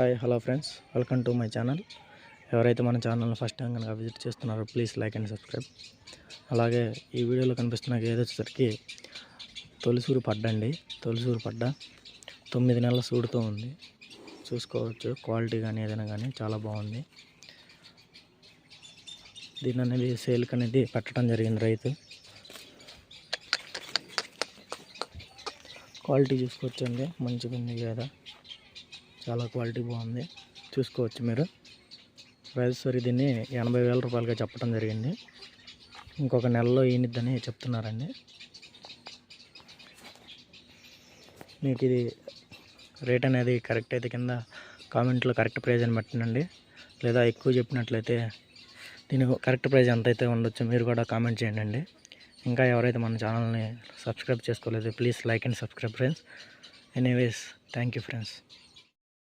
Hi hello friends. Welcome to my channel. ఎవరైతే మన ఛానల్ని ఫస్ట్ టైం కనుక విజిట్ చేస్తున్నారో ప్లీజ్ లైక్ అండ్ సబ్స్క్రైబ్. అలాగే ఈ వీడియోలో కనిపిస్తున్న గేదె వచ్చేసరికి తొలిసూరు పడ్డ అండి. తొలిసూరు పడ్డ. తొమ్మిది నెలల సూడుతో ఉంది. చూసుకోవచ్చు. క్వాలిటీ కానీ ఏదైనా కానీ చాలా బాగుంది. దీని అనేది సేల్కి అనేది పెట్టడం జరిగింది రైతు. క్వాలిటీ చూసుకోవచ్చండి మంచిగా ఉంది కదా చాలా క్వాలిటీ బాగుంది. చూసుకోవచ్చు మీరు. రైతు సరి దీన్ని ఎనభై వేల రూపాయలుగా చెప్పడం జరిగింది. ఇంకొక నెలలో ఈనిద్దని చెప్తున్నారండి. మీకు ఇది రేట్ అనేది కరెక్ట్ అయితే కింద కామెంట్లో కరెక్ట్ ప్రైజ్ అని పెట్టండి లేదా ఎక్కువ చెప్పినట్లయితే దీని కరెక్ట్ ప్రైజ్ ఎంత అయితే ఉండొచ్చు మీరు కూడా కామెంట్ చేయండి ఇంకా ఎవరైతే మన ఛానల్ని సబ్స్క్రైబ్ చేసుకోలేదు please like and subscribe friends. Anyways thank you friends.